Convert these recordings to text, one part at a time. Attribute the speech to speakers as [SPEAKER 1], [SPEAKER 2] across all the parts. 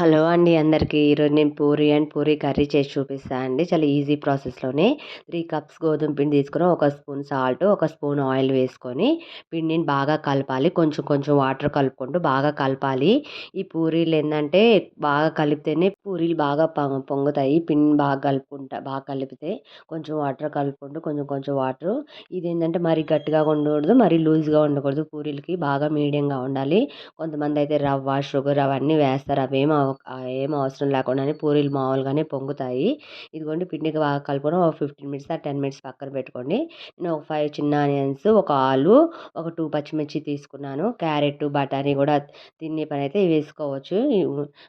[SPEAKER 1] Hello అండి అందరికీ. ఈరోజు నేను పూరి అండ్ పూరి కర్రీ చేసి చూపిస్తాను అండి. చాలా ఈజీ ప్రాసెస్లోనే త్రీ కప్స్ గోధుమ పిండి తీసుకొని ఒక స్పూన్ సాల్ట్ ఒక స్పూన్ ఆయిల్ వేసుకొని పిండిని బాగా కలపాలి. కొంచెం కొంచెం వాటర్ కలుపుకుంటూ బాగా కలపాలి. ఈ పూరీలు ఏంటంటే బాగా కలిపితేనే పూరీలు బాగా పొంగుతాయి. పిండిని బాగా కలుపుకుంటా బాగా కలిపితే కొంచెం వాటర్ కలుపుకుంటూ కొంచెం కొంచెం వాటర్. ఇది ఏంటంటే మరీ గట్టిగా ఉండకూడదు మరీ లూజ్గా ఉండకూడదు పూరీలకి బాగా మీడియంగా ఉండాలి. కొంతమంది అయితే రవ్వ షుగర్ అవన్నీ వేస్తారు. అవేమో ఏం అవసరం లేకుండానే పూరీలు మామూలుగానే పొంగుతాయి. ఇదిగోండి పిండికి బాగా కలుపుకొని ఒక ఫిఫ్టీన్ మినిట్స్ టెన్ మినిట్స్ పక్కన పెట్టుకోండి. నేను ఒక ఫైవ్ చిన్న ఆనియన్స్ ఒక ఆలు ఒక టూ పచ్చిమిర్చి తీసుకున్నాను. క్యారెట్ బఠానీ కూడా తినే పని అయితే వేసుకోవచ్చు.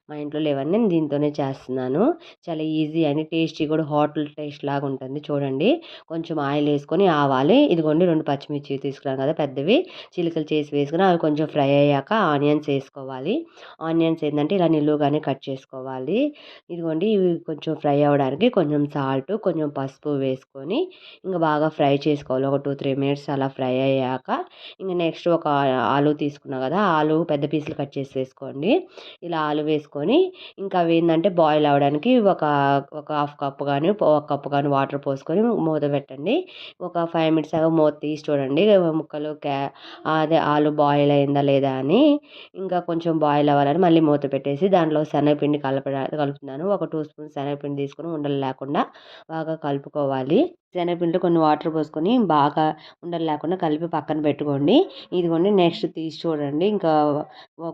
[SPEAKER 1] మా ఇంట్లో లేవన్నీ నేను దీంతోనే చేస్తున్నాను. చాలా ఈజీ అని టేస్టీ కూడా హోటల్ టేస్ట్ లాగా ఉంటుంది. చూడండి. కొంచెం ఆయిల్ వేసుకొని ఆవాలి ఇదిగోండి రెండు పచ్చిమిర్చి తీసుకున్నాను కదా పెద్దవి. చిలుకలు చేసి వేసుకుని అవి కొంచెం ఫ్రై అయ్యాక ఆనియన్స్ వేసుకోవాలి. ఆనియన్స్ ఏంటంటే ఇలా నిలువుగానే కట్ చేసుకోవాలి. ఇదిగోండి ఇవి కొంచెం ఫ్రై అవ్వడానికి కొంచెం సాల్ట్ కొంచెం పసుపు వేసుకొని ఇంకా బాగా ఫ్రై చేసుకోవాలి. ఒక టూ త్రీ మినిట్స్ అలా ఫ్రై అయ్యాక ఇంకా నెక్స్ట్ ఒక ఆలు తీసుకున్నా కదా ఆలు పెద్ద పీసులు కట్ చేసి వేసుకోండి. ఇలా ఆలు వేసుకొని ఇంకా అవి ఏంటంటే బాయిల్ అవ్వడానికి ఒక ఒక హాఫ్ కప్ కానీ ఒక కప్ కానీ వాటర్ పోసుకొని మూత పెట్టండి. ఒక ఫైవ్ మినిట్స్ అలా మూత తీసి చూడండి. ముక్కలు క్యా అదే ఆలు బాయిల్ అయిందా లేదా అని ఇంకా కొంచెం బాయిల్ అవ్వాలని మళ్ళీ మూత పెట్టేసి దాని దాంట్లో శనగపిండి కలప కలుపుతున్నాను. ఒక టూ స్పూన్స్ శనగపిండి తీసుకొని ఉండలు లేకుండా బాగా కలుపుకోవాలి. శనగపిండిలో కొన్ని వాటర్ పోసుకొని బాగా ఉండలు లేకుండా కలిపి పక్కన పెట్టుకోండి. ఇదిగోండి నెక్స్ట్ తీసి చూడండి. ఇంకా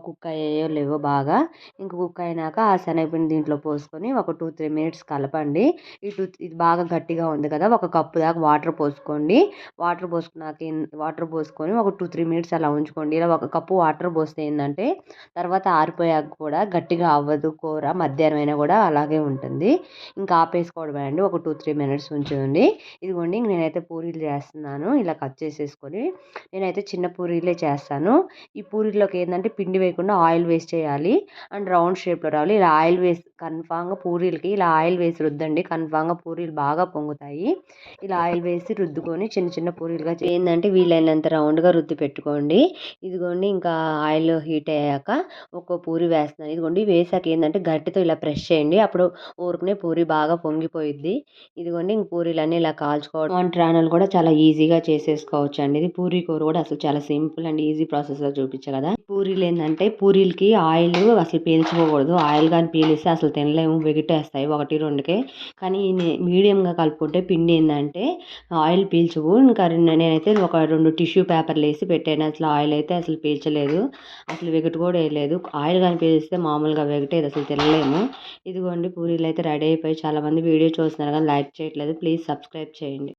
[SPEAKER 1] కుక్ అయ్యాయో లేవో బాగా. ఇంకా కుక్ అయినాక ఆ శనగపిండి దీంట్లో పోసుకొని ఒక టూ త్రీ మినిట్స్ కలపండి. ఇటు ఇది బాగా గట్టిగా ఉంది కదా ఒక కప్పు దాకా వాటర్ పోసుకోండి. వాటర్ పోసుకున్నాక వాటర్ పోసుకొని ఒక టూ త్రీ మినిట్స్ అలా ఉంచుకోండి. ఇలా ఒక కప్పు వాటర్ పోస్తే ఏంటంటే తర్వాత ఆరిపోయాక కూడా గట్టిగా అవ్వదు కూర. మధ్యాహ్నం అయినా కూడా అలాగే ఉంటుంది. ఇంకా ఆపేసుకోవడం అండి. ఒక టూ త్రీ మినిట్స్ ఉంచుంది ఇదిగోండి నేనైతే పూరీలు చేస్తున్నాను. ఇలా కట్ చేసేసుకొని నేనైతే చిన్న పూరీలే చేస్తాను. ఈ పూరీలోకి ఏంటంటే పిండి వేయకుండా ఆయిల్ వేస్ట్ చేయాలి. అండ్ రౌండ్ షేప్లో రావాలి. ఇలా ఆయిల్ వేస్ కన్ఫామ్గా పూరీలకి ఇలా ఆయిల్ వేసి రుద్దండి. కన్ఫామ్గా పూరీలు బాగా పొంగుతాయి. ఇలా ఆయిల్ వేసి రుద్దుకొని చిన్న చిన్న పూరీలుగా ఏంటంటే వీలైనంత రౌండ్గా రుద్ది పెట్టుకోండి. ఇదిగోండి ఇంకా ఆయిల్ హీట్ అయ్యాక ఒక్కో పూరి వేస్తున్నాను. ఇదిగోండి వేసాక ఏంటంటే గట్టితో ఇలా ప్రెస్ చేయండి. అప్పుడు ఊరుకునే పూరి బాగా పొంగిపోయిద్ది. ఇదిగోండి ఇంక పూరీలన్నీ ఇలా కాల్చుకోవడం. వంటరానలు కూడా చాలా ఈజీగా చేసేసుకోవచ్చు అండి ఇది పూరీ కూర కూడా అసలు చాలా సింపుల్ అండ్ ఈజీ ప్రాసెస్లో చూపించా కదా. పూరీలు ఏంటంటే పూరీలకి ఆయిల్ అసలు పీల్చుకోకూడదు. ఆయిల్ కానీ పీలిస్తే అసలు తినలేము వెగిటేస్తాయి ఒకటి రెండుకే. కానీ మీడియంగా కలుపుకుంటే పిండి ఏంటంటే ఆయిల్ పీల్చవు. ఇంకా నేనైతే ఒక రెండు టిష్యూ పేపర్లు వేసి పెట్టాను. అసలు ఆయిల్ అయితే అసలు పీల్చలేదు. అసలు వెగటు కూడా వేయలేదు. ఆయిల్ కానీ పీల్చితే మామూలుగా వెగటేది అసలు తినలేము. ఇదిగోండి పూరీలు అయితే రెడీ అయిపోయి చాలామంది వీడియో చూస్తున్నారు కానీ లైక్ చేయట్లేదు. ప్లీజ్ సబ్స్క్రైబ్ చేయండి.